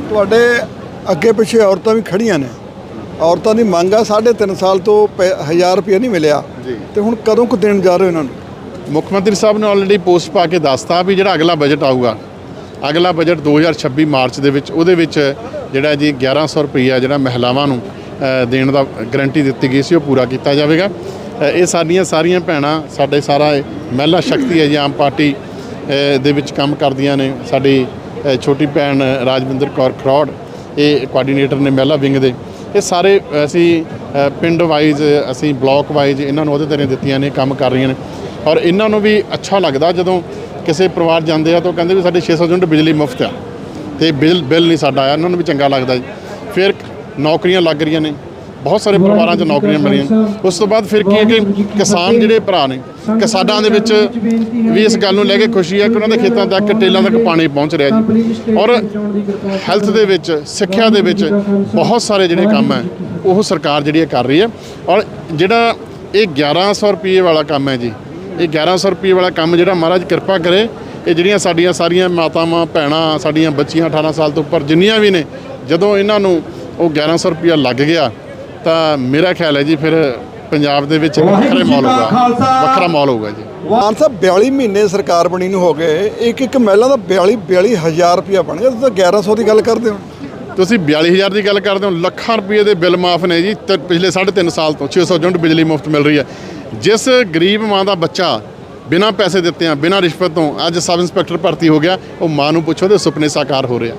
ਤੁਹਾਡੇ ਅੱਗੇ ਪਿੱਛੇ ਔਰਤਾਂ ਵੀ ਖੜੀਆਂ ਨੇ। ਔਰਤਾਂ ਦੀ ਮੰਗ ਆ 3.5 ਸਾਲ ਤੋਂ 1000 ਰੁਪਏ ਨਹੀਂ ਮਿਲਿਆ। ਤੇ ਹੁਣ ਕਦੋਂ ਕੁ ਦੇਣ ਜਾ ਰਹੇ ਹੋ ਇਹਨਾਂ ਨੂੰ? ਮੁੱਖ ਮੰਤਰੀ ਸਾਹਿਬ ਨੇ ਆਲਰੇਡੀ ਪੋਸਟ ਪਾ ਕੇ ਦੱਸਤਾ ਵੀ ਜਿਹੜਾ ਅਗਲਾ ਬਜਟ ਆਊਗਾ ਅਗਲਾ ਬਜਟ 2026 ਮਾਰਚ ਦੇ ਵਿੱਚ ਉਹਦੇ ਵਿੱਚ ਜਿਹੜਾ ਜੀ 1100 ਰੁਪਈਆ ਜਿਹੜਾ ਮਹਿਲਾਵਾਂ ਨੂੰ ਦੇਣ ਦਾ ਗਰੰਟੀ ਦਿੱਤੀ ਗਈ ਸੀ ਉਹ ਪੂਰਾ ਕੀਤਾ ਜਾਵੇਗਾ। ਇਹ ਸਾਡੀਆਂ ਸਾਰੀਆਂ ਭੈਣਾਂ ਸਾਡੇ ਸਾਰਾ ਮਹਿਲਾ ਸ਼ਕਤੀ ਹੈ ਜੀ ਆਮ ਪਾਰਟੀ ਦੇ ਵਿੱਚ ਕੰਮ ਕਰਦੀਆਂ ਨੇ ਸਾਡੀ ਛੋਟੀ ਭੈਣ ਰਾਜਵਿੰਦਰ ਕੌਰ ਖਰੋੜ, ਇਹ ਕੋਆਰਡੀਨੇਟਰ ਨੇ ਮਹਿਲਾ ਵਿੰਗ ਦੇ। ਇਹ ਸਾਰੇ ਅਸੀਂ ਪਿੰਡ ਵਾਈਜ਼ ਅਸੀਂ ਬਲਾਕ ਵਾਈਜ਼ ਇਹਨਾਂ ਨੂੰ ਉਹਦੇ ਤਰ੍ਹਾਂ ਦਿੱਤੀਆਂ ਨੇ, ਕੰਮ ਕਰ ਰਹੀਆਂ ਨੇ। ਔਰ ਇਹਨਾਂ ਨੂੰ ਵੀ ਅੱਛਾ ਲੱਗਦਾ ਜਦੋਂ ਕਿਸੇ ਪਰਿਵਾਰ ਜਾਂਦੇ ਆ ਤਾਂ ਉਹ ਕਹਿੰਦੇ ਵੀ ਸਾਡੇ 600 ਯੂਨਿਟ ਬਿਜਲੀ ਮੁਫਤ ਆ। ਤੇ ਬਿੱਲ ਬਿੱਲ ਨਹੀਂ ਸਾਡਾ ਆਇਆ, ਇਹਨਾਂ ਨੂੰ ਵੀ ਚੰਗਾ ਲੱਗਦਾ ਜੀ। ਫਿਰ ਨੌਕਰੀਆਂ ਲੱਗ ਰਹੀਆਂ ਨੇ। ਬਹੁਤ ਸਾਰੇ ਪਰਿਵਾਰਾਂ 'ਚ ਨੌਕਰੀਆਂ ਮਿਲੀਆਂ। ਉਸ ਤੋਂ ਬਾਅਦ ਫਿਰ ਕੀ ਹੈ ਕਿ ਕਿਸਾਨ ਜਿਹੜੇ ਭਰਾ ਨੇ, ਕਿਸਾਨਾਂ ਦੇ ਵਿੱਚ ਵੀ ਇਸ ਗੱਲ ਨੂੰ ਲੈ ਕੇ ਖੁਸ਼ੀ ਹੈ ਕਿ ਉਹਨਾਂ ਦੇ ਖੇਤਾਂ ਤੱਕ, ਟੇਲਾਂ ਤੱਕ ਪਾਣੀ ਪਹੁੰਚ ਰਿਹਾ ਜੀ। ਔਰ ਹੈਲਥ ਦੇ ਵਿੱਚ, ਸਿੱਖਿਆ ਦੇ ਵਿੱਚ ਬਹੁਤ ਸਾਰੇ ਜਿਹੜੇ ਕੰਮ ਹੈ, ਉਹ ਸਰਕਾਰ ਜਿਹੜੀ ਹੈ ਕਰ ਰਹੀ ਹੈ। ਔਰ ਜਿਹੜਾ ਇਹ 1100 ਰੁਪਏ ਵਾਲਾ ਕੰਮ ਹੈ ਜੀ, ਇਹ 1100 ਰੁਪਏ ਵਾਲਾ ਕੰਮ ਜਿਹੜਾ ਮਹਾਰਾਜ ਕਿਰਪਾ ਕਰੇ, ਇਹ ਜਿਹੜੀਆਂ ਸਾਡੀਆਂ ਸਾਰੀਆਂ ਮਾਤਾਵਾਂ, ਭੈਣਾਂ, ਸਾਡੀਆਂ ਬੱਚੀਆਂ 18 ਸਾਲ ਤੋਂ ਉੱਪਰ ਜਿੰਨੀਆਂ ਵੀ ਨੇ, ਜਦੋਂ ਇਹਨਾਂ ਨੂੰ ਉਹ 1100 ਰੁਪਇਆ ਲੱਗ ਗਿਆ ਤਾਂ ਮੇਰਾ ਖਿਆਲ ਹੈ ਜੀ ਫਿਰ ਪੰਜਾਬ ਦੇ ਵਿੱਚ ਇੱਕ ਵੱਖਰੇ ਮਾਹੌਲ ਹੋਊਗਾ। ਵੱਖਰਾ ਮਾਹੌਲ ਹੋਊਗਾ ਜੀ। ਮਾਨ ਸਾਹਿਬ 42 ਮਹੀਨੇ ਸਰਕਾਰ ਬਣੀ ਨੂੰ ਹੋ ਗਏ ਇੱਕ ਇੱਕ ਮਹਿਲਾ ਦਾ 42 42000 ਰੁਪਏ ਬਣ ਗਿਆ ਤੁਸੀਂ ਤਾਂ 1100 ਦੀ ਗੱਲ ਕਰਦੇ ਹੋ। ਤੁਸੀਂ 42000 ਦੀ ਗੱਲ ਕਰਦੇ ਹੋ ਲੱਖਾਂ ਰੁਪਏ ਦੇ ਬਿੱਲ ਮਾਫ ਨੇ ਜੀ ਪਿਛਲੇ 3.5 ਸਾਲ ਤੋਂ 600 ਯੂਨਿਟ ਬਿਜਲੀ ਮੁਫਤ ਮਿਲ ਰਹੀ ਹੈ। ਜਿਸ ਗਰੀਬ ਮਾਂ ਦਾ ਬੱਚਾ ਬਿਨਾਂ ਪੈਸੇ ਦਿੱਤੇ ਆ ਬਿਨਾਂ ਰਿਸ਼ਵਤ ਤੋਂ ਅੱਜ ਸਬ ਇੰਸਪੈਕਟਰ ਭਰਤੀ ਹੋ ਗਿਆ ਉਹ ਮਾਂ ਨੂੰ ਪੁੱਛੋ ਤੇ ਸੁਪਨੇ ਸਾਕਾਰ ਹੋ ਰਿਹਾ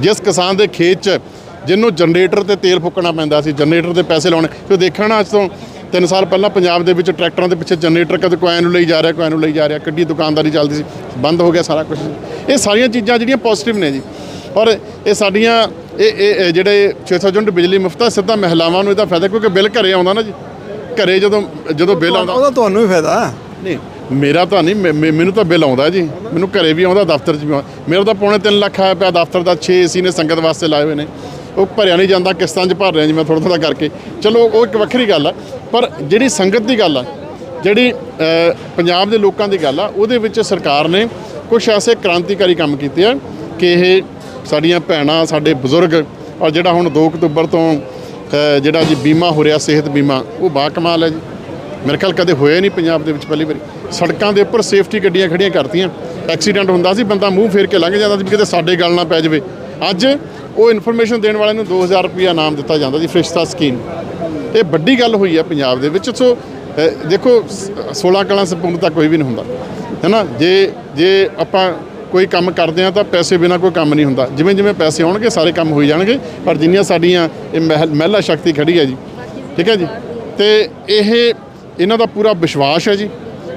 ਜਿਸ ਕਿਸਾਨ ਦੇ ਖੇਤ 'ਚ ਜਿਹਨੂੰ ਜਨਰੇਟਰ ਤੇ ਤੇਲ ਫੁੱਕਣਾ ਪੈਂਦਾ ਸੀ ਜਨਰੇਟਰ ਦੇ ਪੈਸੇ ਲਾਉਣੇ। ਤੇ ਦੇਖਿਆ ਨਾ ਅੱਜ ਤੋਂ 3 ਸਾਲ ਪਹਿਲਾਂ ਪੰਜਾਬ ਦੇ ਵਿੱਚ ਟਰੈਕਟਰਾਂ ਦੇ ਪਿੱਛੇ ਜਨਰੇਟਰ ਕਦੇ ਕੋਈ ਨੂੰ ਲਈ ਜਾ ਰਿਹਾ ਕੋਈ ਨੂੰ ਲਈ ਜਾ ਰਿਹਾ ਕਿੱਡੀ ਦੁਕਾਨਦਾਰੀ ਚੱਲਦੀ ਸੀ ਬੰਦ ਹੋ ਗਿਆ ਸਾਰਾ ਕੁਝ ਇਹ ਸਾਰੀਆਂ ਚੀਜ਼ਾਂ ਜਿਹੜੀਆਂ ਪੋਜ਼ਿਟਿਵ ਨੇ ਜੀ। ਔਰ ਇਹ ਸਾਡੀਆਂ ਇਹ ਇਹ ਜਿਹੜੇ 600 ਯੂਨਿਟ ਬਿਜਲੀ ਮੁਫਤ ਆ ਸਿੱਧਾ ਮਹਿਲਾਵਾਂ ਨੂੰ ਇਹਦਾ ਫਾਇਦਾ ਕਿਉਂਕਿ ਬਿੱਲ ਘਰੇ ਆਉਂਦਾ ਨਾ ਜੀ। ਘਰੇ ਜਦੋਂ ਜਦੋਂ ਬਿੱਲ ਆਉਂਦਾ ਉਹਦਾ ਤੁਹਾਨੂੰ ਵੀ ਫਾਇਦਾ। ਨਹੀਂ ਮੇਰਾ ਤਾਂ ਨਹੀਂ ਮੈਨੂੰ ਤਾਂ ਬਿੱਲ ਆਉਂਦਾ ਜੀ। ਮੈਨੂੰ ਘਰੇ ਵੀ ਆਉਂਦਾ ਦਫ਼ਤਰ 'ਚ ਵੀ ਆਉਂਦਾ। ਮੇਰਾ ਤਾਂ ਪੌਣੇ 3 ਲੱਖ ਆਇਆ ਪਿਆ ਦਫ਼ਤਰ ਦਾ 6 ਏਸੀ ਨੇ ਸੰਗਤ ਵਾਸਤੇ ਲਾਏ ਹੋਏ ਨੇ। ਉਹ ਭਰਿਆ ਨਹੀਂ ਜਾਂਦਾ, ਕਿਸ਼ਤਾਂ 'ਚ ਭਰ ਰਿਹਾ ਜਿਵੇਂ ਮੈਂ ਥੋੜਾ ਥੋੜਾ ਕਰਕੇ। ਚਲੋ, ਉਹ ਇੱਕ ਵੱਖਰੀ ਗੱਲ ਆ, ਪਰ ਜਿਹੜੀ ਸੰਗਤ ਦੀ ਗੱਲ ਆ, ਜਿਹੜੀ ਪੰਜਾਬ ਦੇ ਲੋਕਾਂ ਦੀ ਗੱਲ ਆ, ਉਹਦੇ ਵਿੱਚ ਸਰਕਾਰ ਨੇ ਕੁਝ ਐਸੇ ਕ੍ਰਾਂਤੀਕਾਰੀ ਕੰਮ ਕੀਤੇ ਆ ਕਿ ਇਹ ਸਾਡੀਆਂ ਭੈਣਾਂ, ਸਾਡੇ ਬਜ਼ੁਰਗ ਔਰ ਜਿਹੜਾ ਹੁਣ 2 ਅਕਤੂਬਰ ਤੋਂ ਜਿਹੜਾ ਜੀ ਬੀਮਾ ਹੋ ਰਿਹਾ, ਸਿਹਤ ਬੀਮਾ, ਉਹ ਬਾ ਕਮਾਲ ਹੈ ਜੀ। ਮੇਰੇ ਖਿਆਲ ਕਦੇ ਹੋਇਆ ਨਹੀਂ ਪੰਜਾਬ ਦੇ ਵਿੱਚ ਪਹਿਲੀ ਵਾਰੀ। ਸੜਕਾਂ ਦੇ ਉੱਪਰ ਸੇਫਟੀ ਗੱਡੀਆਂ ਖੜੀਆਂ ਕਰਤੀਆਂ। ਐਕਸੀਡੈਂਟ ਹੁੰਦਾ ਸੀ, ਬੰਦਾ ਮੂੰਹ ਫੇਰ ਕੇ ਲੰਘ ਜਾਂਦਾ ਸੀ ਕਿਤੇ ਸਾਡੇ ਗੱਲ ਨਾ ਪੈ ਜਾਵੇ। ਅੱਜ ਉਹ ਇਨਫੋਰਮੇਸ਼ਨ ਦੇਣ ਵਾਲਿਆਂ ਨੂੰ 2000 ਰੁਪਇਆ ਇਨਾਮ ਦਿੱਤਾ ਜਾਂਦਾ ਜੀ, ਫਰਿਸ਼ਤਾ ਸਕੀਮ। ਇਹ ਵੱਡੀ ਗੱਲ ਹੋਈ ਹੈ ਪੰਜਾਬ ਦੇ ਵਿੱਚ, ਸੋ ਦੇਖੋ, ਸ- 16 ਕਲਾਂ ਸੰਪੂਰਨਤਾ ਕੋਈ ਵੀ ਨਹੀਂ ਹੁੰਦਾ। ਹੈਨਾ, ਜੇ ਜੇ ਆਪਾਂ ਕੋਈ ਕੰਮ ਕਰਦੇ ਆ ਤਾਂ ਪੈਸੇ ਬਿਨਾ ਕੋਈ ਕੰਮ ਨਹੀਂ ਹੁੰਦਾ। ਜਿਵੇਂ ਜਿਵੇਂ ਪੈਸੇ ਆਉਣਗੇ, ਸਾਰੇ ਕੰਮ ਹੋਈ ਜਾਣਗੇ, ਪਰ ਜਿੰਨੀਆਂ ਸਾਡੀਆਂ ਇਹ ਮਹਿ- ਮਹਿਲਾ ਸ਼ਕਤੀ ਖੜੀ ਹੈ ਜੀ। ਠੀਕ ਹੈ ਜੀ? ਤੇ ਇਹ, ਇਹਨਾਂ ਦਾ ਪੂਰਾ ਵਿਸ਼ਵਾਸ ਹੈ ਜੀ।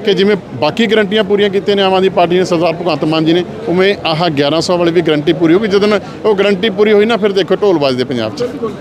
ਕਿ ਜਿਵੇਂ ਬਾਕੀ ਗਰੰਟੀਆਂ ਪੂਰੀਆਂ ਕੀਤੀਆਂ ਨੇ ਆਮ ਆਦਮੀ ਪਾਰਟੀ ਨੇ, ਸਰਦਾਰ ਭਗਵੰਤ ਮਾਨ ਜੀ ਨੇ, ਉਵੇਂ ਆਹ 1100 ਵਾਲੀ ਵੀ ਗਰੰਟੀ ਪੂਰੀ ਹੋ ਗਈ ਜਦੋਂ ਉਹ ਗਰੰਟੀ ਪੂਰੀ ਹੋਈ ਨਾ, ਫਿਰ ਦੇਖੋ ਢੋਲ ਵੱਜਦੇ ਪੰਜਾਬ 'ਚ।